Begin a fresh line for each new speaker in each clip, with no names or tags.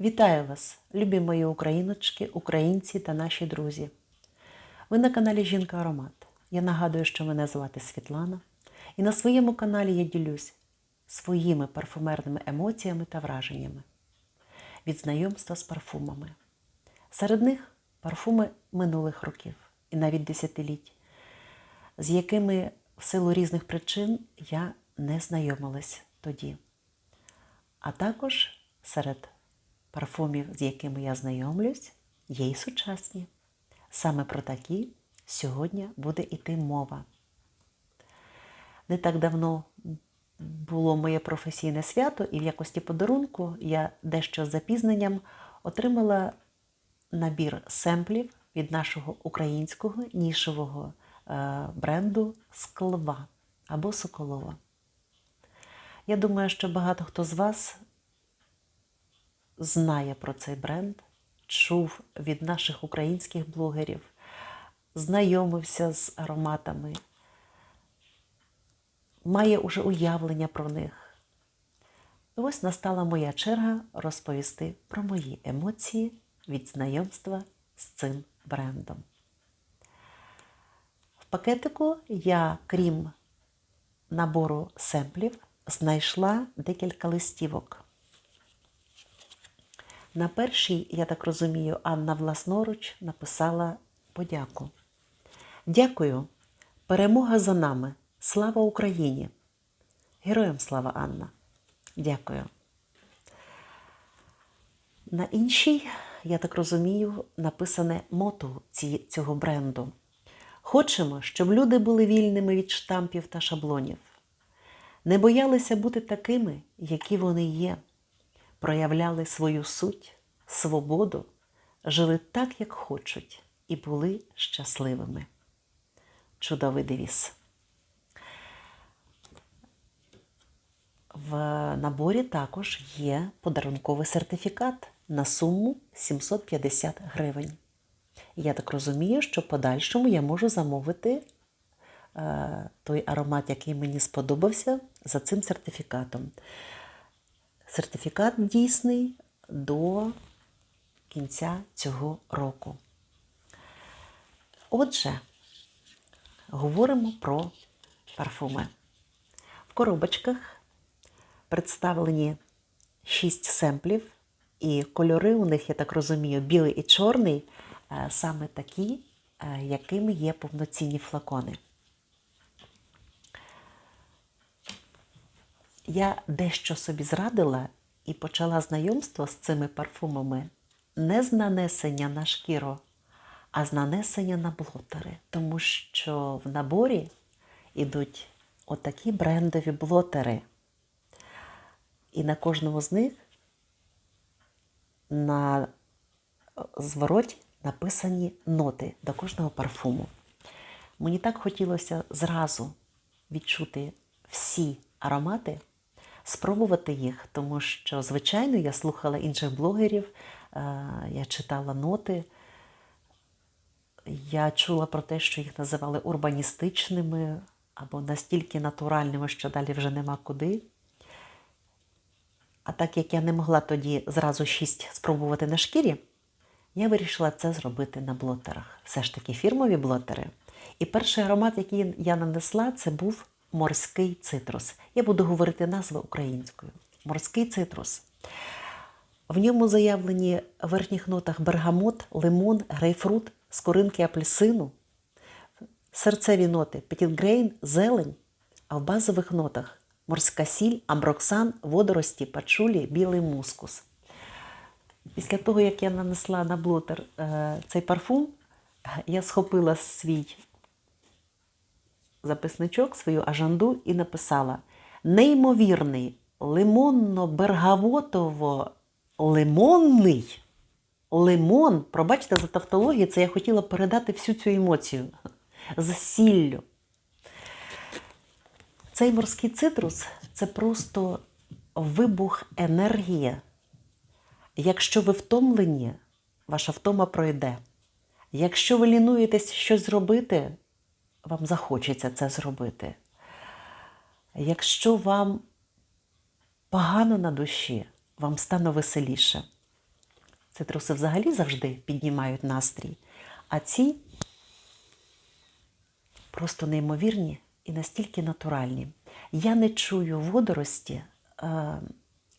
Вітаю вас, любі мої україночки, українці та наші друзі. Ви на каналі Жінка Аромат. Я нагадую, що мене звати Світлана, і на своєму каналі я ділюсь своїми парфумерними емоціями та враженнями від знайомства з парфумами. Серед них парфуми минулих років і навіть десятиліть, з якими в силу різних причин я не знайомилась тоді. А також серед парфумів, з якими я знайомлюсь, є і сучасні. Саме про такі сьогодні буде йти мова. Не так давно було моє професійне свято, і в якості подарунку я дещо з запізненням отримала набір семплів від нашого українського нішевого е, бренду Склва або Соколова. Я думаю, що багато хто з вас знає про цей бренд, чув від наших українських блогерів, знайомився з ароматами, має уже уявлення про них. І ось настала моя черга розповісти про мої емоції від знайомства з цим брендом. В пакетику я, крім набору семплів, знайшла декілька листівок. На першій, я так розумію, Анна власноруч написала подяку. Дякую. Перемога за нами. Слава Україні! Героям слава Анна! Дякую. На іншій, я так розумію, написане мото цього бренду. Хочемо, щоб люди були вільними від штампів та шаблонів, не боялися бути такими, які вони є, проявляли свою суть, свободу, жили так, як хочуть, і були щасливими. Чудовий девіз. В наборі також є подарунковий сертифікат на суму 750 гривень. Я так розумію, що в подальшому я можу замовити е, той аромат, який мені сподобався, за цим сертифікатом. Сертифікат дійсний до кінця цього року. Отже, говоримо про парфуми. В коробочках представлені 6 семплів, і кольори у них, я так розумію, білий і чорний, е, саме такі, е, якими є повноцінні флакони. Я дещо собі зрадила і почала знайомство з цими парфумами не з нанесення на шкіру, а з нанесення на блотери. Тому що в наборі йдуть отакі брендові блотери. І на кожному з них на звороті написані ноти до кожного парфуму. Мені так хотілося зразу відчути всі аромати, спробувати їх, тому що, звичайно, я слухала інших блогерів, е, я читала ноти. Я чула про те, що їх називали урбаністичними або настільки натуральними, що далі вже нема куди. А так як я не могла тоді зразу шість спробувати на шкірі, я вирішила це зробити на блотерах. Все ж таки фірмові блотери. І перший аромат, який я нанесла, це був морський цитрус. Я буду говорити назви українською. Морський цитрус. В ньому заявлені в верхніх нотах бергамот, лимон, грейпфрут, скоринки апельсину, серцеві ноти петітгрейн, зелень, а в базових нотах морська сіль, амброксан, водорості, пачулі, білий мускус. Після того, як я нанесла на блотер е, цей парфум, я схопила свій записничок, свою ажанду і написала неймовірний лимонно-бергавотово-лимонний лимон. Пробачте за тавтологію, це я хотіла передати всю цю емоцію з сіллю. Цей морський цитрус це просто вибух енергії. Якщо ви втомлені, ваша втома пройде. Якщо ви лінуєтесь щось зробити, вам захочеться це зробити. Якщо вам погано на душі, вам стане веселіше. Цитруси взагалі завжди піднімають настрій, а ці просто неймовірні і настільки натуральні. Я не чую водорості. Е,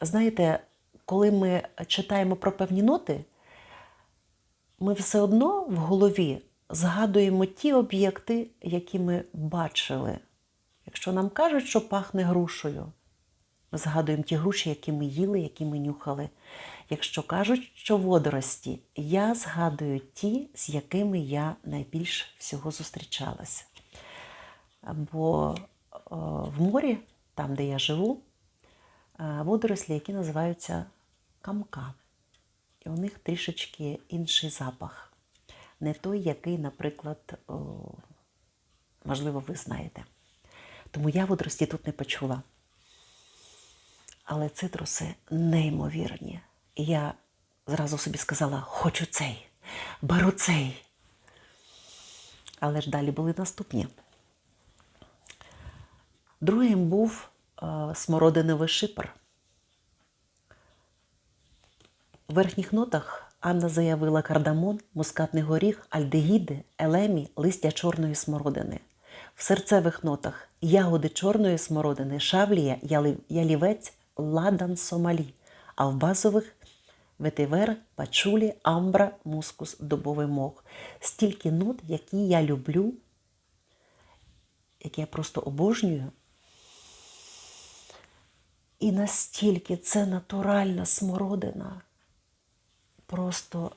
Знаєте, коли ми читаємо про певні ноти, ми все одно в голові згадуємо ті об'єкти, які ми бачили. Якщо нам кажуть, що пахне грушею, ми згадуємо ті груші, які ми їли, які ми нюхали. Якщо кажуть, що водорості, я згадую ті, з якими я найбільш всього зустрічалася. Бо е, в морі, там, де я живу, е, водорослі, які називаються камка. І у них трішечки інший запах. Не той, який, наприклад, можливо, ви знаєте. Тому я водорості тут не почула. Але цитруси неймовірні. І я зразу собі сказала: хочу цей, беру цей. Але ж далі були наступні. Другим був е, смородиновий шипр. В верхніх нотах Анна заявила кардамон, мускатний горіх, альдегіди, елемі, листя чорної смородини. В серцевих нотах ягоди чорної смородини, шавлія, ялівець, ладан, сомалі, а в базових ветивер, пачулі, амбра, мускус, дубовий мох. Стільки нот, які я люблю, які я просто обожнюю. І настільки це натуральна смородина, просто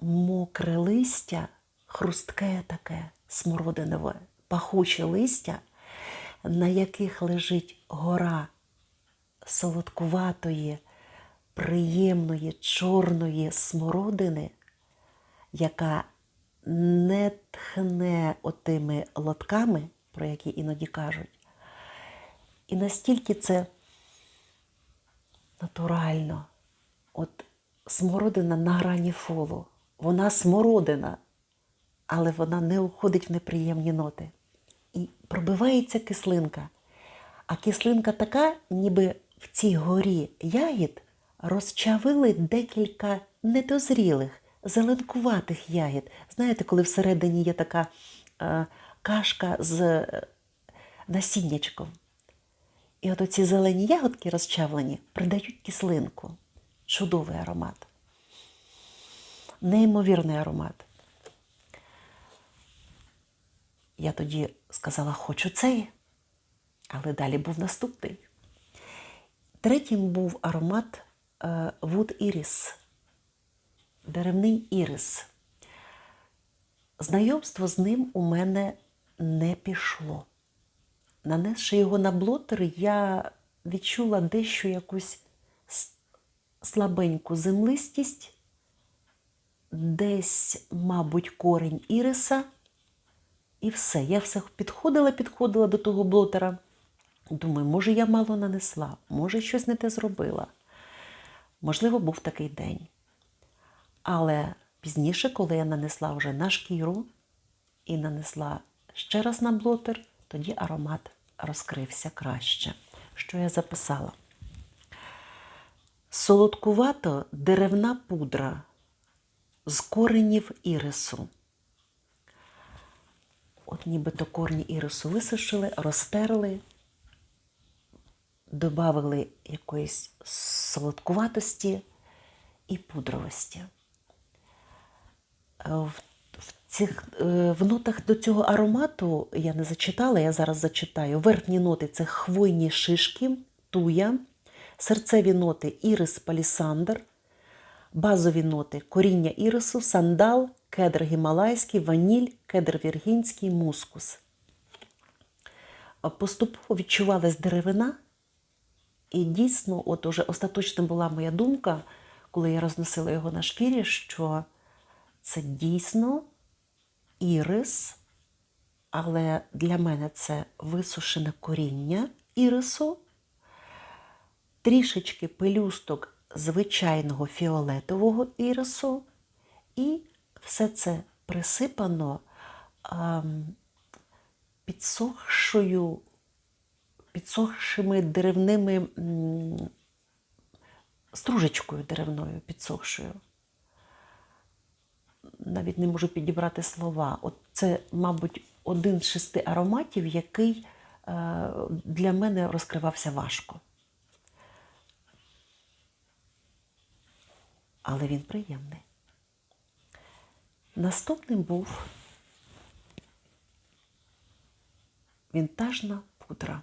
мокре листя, хрустке таке смородинове, пахуче листя, на яких лежить гора солодкуватої, приємної чорної смородини, яка не тхне отими лотками, про які іноді кажуть. І настільки це натурально. От смородина на грані фолу. Вона смородина, але вона не уходить в неприємні ноти. І пробивається кислинка. А кислинка така, ніби в цій горі ягід розчавили декілька недозрілих, зеленкуватих ягід. Знаєте, коли всередині є така е, кашка з е, насіннячком. І от оці зелені ягодки розчавлені придають кислинку. Чудовий аромат. Неймовірний аромат. Я тоді сказала, хочу цей, але далі був наступний. Третім був аромат е, Wood Iris, деревний ірис. Знайомство з ним у мене не пішло. Нанесши його на блотер, я відчула дещо якусь слабеньку землистість, десь, мабуть, корінь іриса, і все. Я все підходила, підходила до того блотера. Думаю, може, я мало нанесла, може, щось не те зробила. Можливо, був такий день. Але пізніше, коли я нанесла вже на шкіру і нанесла ще раз на блотер, тоді аромат розкрився краще. Що я записала? Солодкувато деревна пудра з коренів ірису. От нібито корні ірису висушили, розтерли, додали якоїсь солодкуватості і пудровості. Е, В, в, цих, е, в нотах до цього аромату я не зачитала, я зараз зачитаю. Верхні ноти це хвойні шишки, туя, серцеві ноти ірис палісандр, базові ноти коріння ірису, сандал, кедр гімалайський, ваніль, кедр віргінський, мускус. Поступово відчувалась деревина, і дійсно, от уже остаточним була моя думка, коли я розносила його на шкірі, що це дійсно ірис, але для мене це висушене коріння ірису, трішечки пелюсток звичайного фіолетового ірису, і все це присипано ем, підсохшою, підсохшими деревними стружечкою деревною підсохшою. Навіть не можу підібрати слова. От це, мабуть, один з шести ароматів, який е, для мене розкривався важко. Але він приємний. Наступним був вінтажна пудра.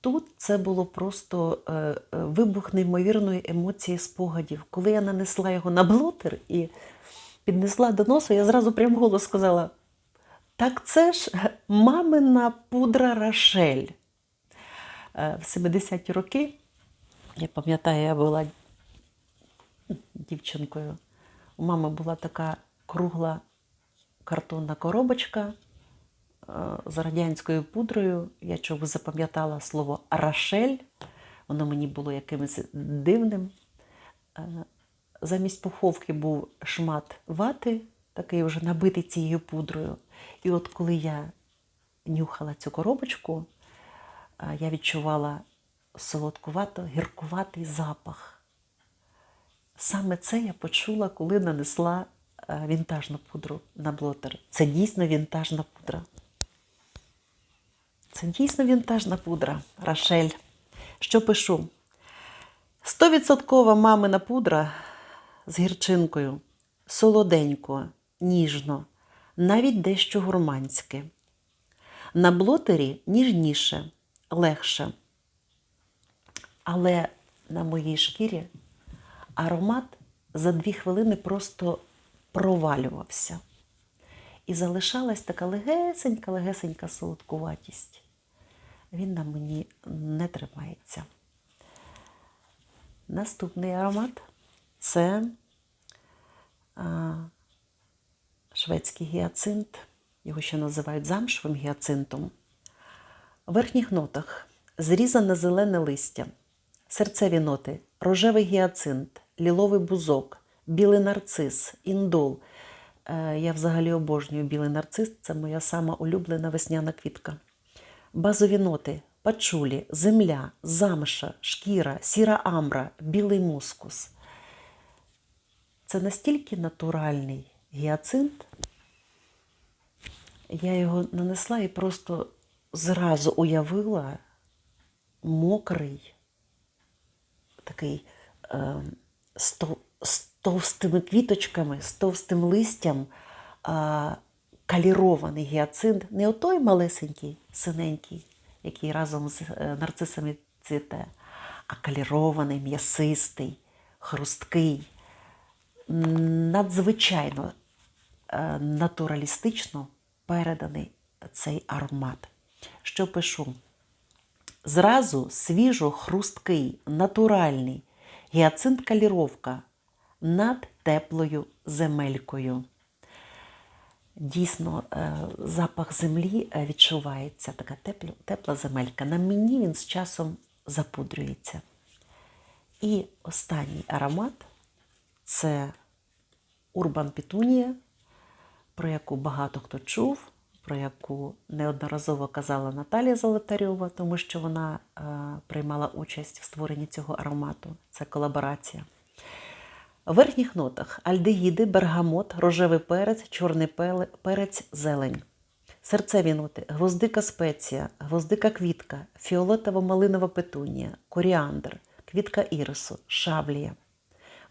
Тут це було просто е, е, вибух неймовірної емоції спогадів. Коли я нанесла його на блотер і піднесла до носу, я зразу прям голос сказала: так це ж мамина пудра Рошель. Е, В 70-ті роки, я пам'ятаю, я була дівчинкою. У мами була така кругла картонна коробочка е, з радянською пудрою. Я чого запам'ятала слово Рошель. Воно мені було якимось дивним. Е, Замість пуховки був шмат вати, такий вже набитий цією пудрою. І от коли я нюхала цю коробочку, е, я відчувала солодкувато, гіркуватий запах. Саме це я почула, коли нанесла е, вінтажну пудру на блотер. Це дійсно вінтажна пудра. Це дійсно вінтажна пудра. Рашель. Що пишу? Стовідсоткова мамина пудра з гірчинкою. Солоденько, ніжно, навіть дещо гурманське. На блотері ніжніше, легше. Але на моїй шкірі аромат за дві хвилини просто провалювався. І залишалась така легесенька, легесенька солодкуватість. Він на мені не тримається. Наступний аромат це а, шведський гіацинт. Його ще називають замшевим гіацинтом. В верхніх нотах зрізане зелене листя, серцеві ноти, рожевий гіацинт, ліловий бузок, білий нарцис, індол. Е, Я взагалі обожнюю білий нарцис, це моя сама улюблена весняна квітка. Базові ноти пачулі, земля, замша, шкіра, сіра амбра, білий мускус. Це настільки натуральний гіацинт. Я його нанесла і просто зразу уявила мокрий, такий е, з, тов- з товстими квіточками, з товстим листям, е, калірований гіацинт. Не отой малесенький, синенький, який разом з е, нарцисами цвіте, а калірований, м'ясистий, хрусткий, надзвичайно е, натуралістично переданий цей аромат. Що пишу? Зразу свіжо хрусткий, натуральний гіацинт каліровка над теплою земелькою. Дійсно, е, запах землі е, відчувається, така тепла, земелька. На мені він з часом запудрюється. І останній аромат це Урбан Пітунія, про яку багато хто чув, про яку неодноразово казала Наталія Золотарьова, тому що вона е, приймала участь в створенні цього аромату. Це колаборація. В верхніх нотах альдегіди, бергамот, рожевий перець, чорний перець, зелень. Серцеві ноти гвоздика спеція, гвоздика квітка, фіолетово-малинова петунія, коріандр, квітка ірису, шаблія.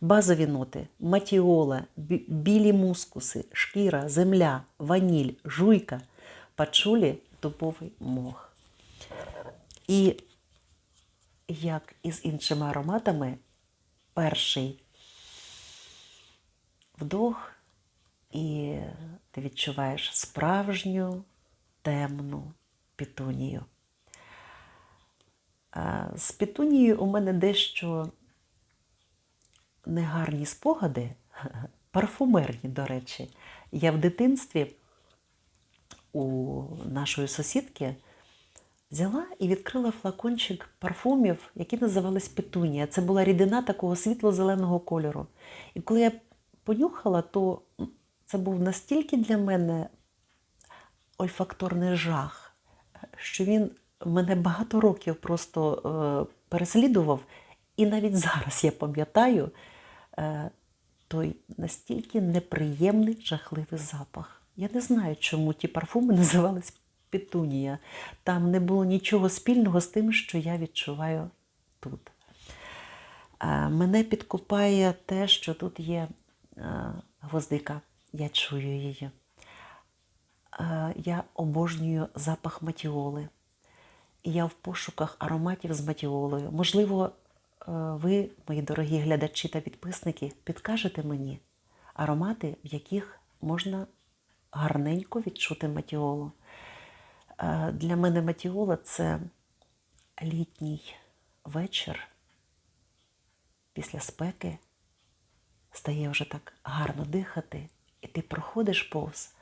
Базові ноти матіола, білі мускуси, шкіра, земля, ваніль, жуйка, пачулі, дубовий мох. І як і з іншими ароматами, перший вдох, і ти відчуваєш справжню темну пітунію. З пітунією у мене дещо негарні спогади, парфумерні, до речі. Я в дитинстві у нашої сусідки взяла і відкрила флакончик парфумів, які називались Петунія. Це була рідина такого світло-зеленого кольору. І коли я понюхала, то це був настільки для мене ольфакторний жах, що він мене багато років просто е, переслідував, І навіть зараз я пам'ятаю той настільки неприємний, жахливий запах. Я не знаю, чому ті парфуми називались Петунія. Там не було нічого спільного з тим, що я відчуваю тут. Е, Мене підкупає те, що тут є е, гвоздика. Я чую її. Е, Я обожнюю запах матіоли. І я в пошуках ароматів з матіолою. Можливо, е, ви, мої дорогі глядачі та підписники, підкажете мені аромати, в яких можна гарненько відчути матіолу. Е, Для мене матіола це літній вечір після спеки стає вже так гарно дихати, і ти проходиш повз,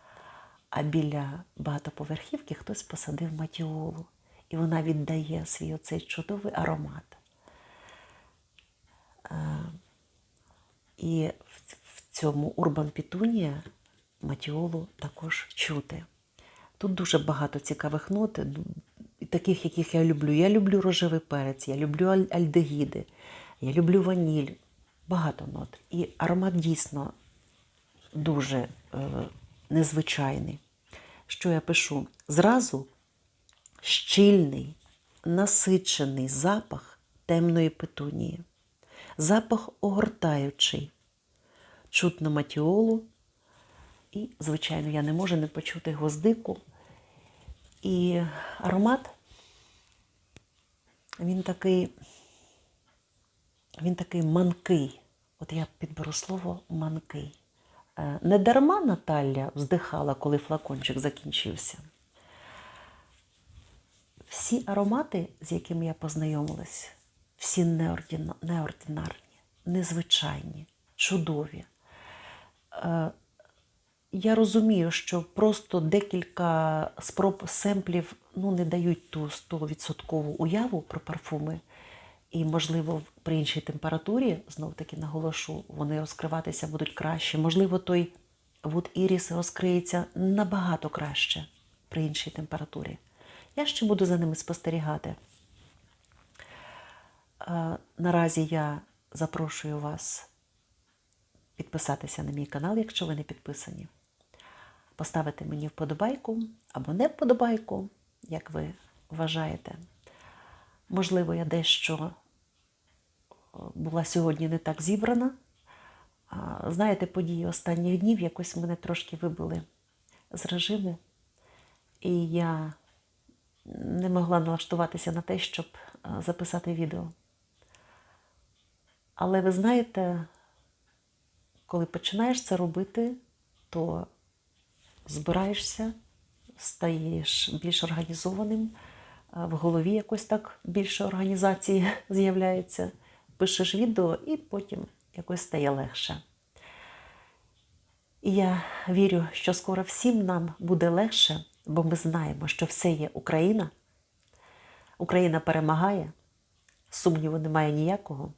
а біля багатоповерхівки хтось посадив матіолу, і вона віддає свій оцей чудовий аромат. І в- цьому Урбан Пітунія матіолу також чути. Тут дуже багато цікавих нот, таких, яких я люблю. Я люблю рожевий перець, я люблю аль- альдегіди, я люблю ваніль. Багато нот. І аромат дійсно дуже е, незвичайний. Що я пишу? Зразу щільний, насичений запах темної петунії. Запах огортаючий, чутно матіолу. І, звичайно, я не можу не почути гвоздику. І аромат, він такий, він такий манкий. От я підберу слово манкий. Е, Не дарма Наталя вздихала, коли флакончик закінчився. Всі аромати, з якими я познайомилась, всі неординарні, незвичайні, чудові. Е, Я розумію, що просто декілька спроб семплів ну, не дають ту 100% уяву про парфуми. І, можливо, при іншій температурі, знов таки наголошу, вони розкриватися будуть краще. Можливо, той Wood Iris розкриється набагато краще при іншій температурі. Я ще буду за ними спостерігати. Наразі я запрошую вас підписатися на мій канал, якщо ви не підписані. Поставити мені вподобайку або не вподобайку, як ви вважаєте. Можливо, я дещо е, була сьогодні не так зібрана. Знаєте, події останніх днів якось мене трошки вибили з режиму, і я не могла налаштуватися на те, щоб е, записати відео. Але ви знаєте, коли починаєш це робити, то збираєшся, стаєш більш організованим, в голові якось так більше організації з'являється. Пишеш відео і потім якось стає легше. І я вірю, що скоро всім нам буде легше, бо ми знаємо, що все є Україна. Україна перемагає, сумніву немає ніякого.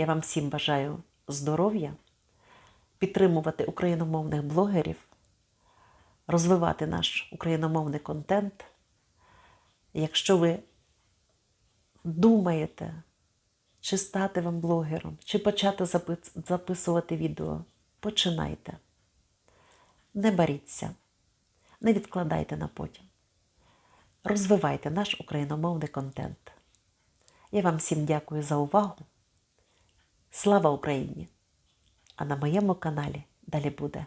Я вам всім бажаю здоров'я, підтримувати україномовних блогерів, розвивати наш україномовний контент. Якщо ви думаєте, чи стати вам блогером, чи почати записувати відео, починайте. Не боріться, не відкладайте на потім. Розвивайте наш україномовний контент. Я вам всім дякую за увагу. Слава Україні! А на моєму каналі далі буде.